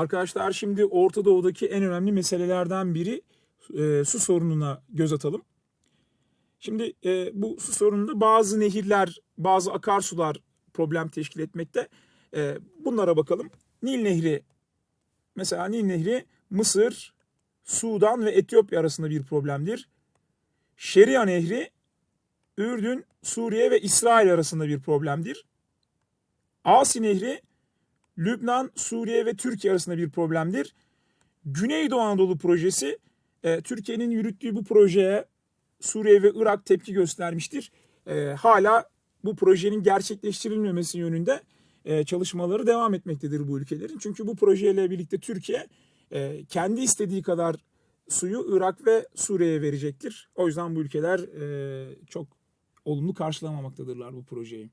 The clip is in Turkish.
Arkadaşlar şimdi Orta Doğu'daki en önemli meselelerden biri e, su sorununa göz atalım. Şimdi e, bu su sorununda bazı nehirler, bazı akarsular problem teşkil etmekte. E, bunlara bakalım. Nil Nehri, mesela Nil Nehri Mısır, Sudan ve Etiyopya arasında bir problemdir. Şeria Nehri Ürdün, Suriye ve İsrail arasında bir problemdir. Asi Nehri Lübnan, Suriye ve Türkiye arasında bir problemdir. Güneydoğu Anadolu projesi e, Türkiye'nin yürüttüğü bu projeye Suriye ve Irak tepki göstermiştir. E, hala bu projenin gerçekleştirilmemesi yönünde e, çalışmaları devam etmektedir bu ülkelerin. Çünkü bu projeyle birlikte Türkiye e, kendi istediği kadar suyu Irak ve Suriye'ye verecektir. O yüzden bu ülkeler e, çok olumlu karşılamaktadırlar bu projeyi.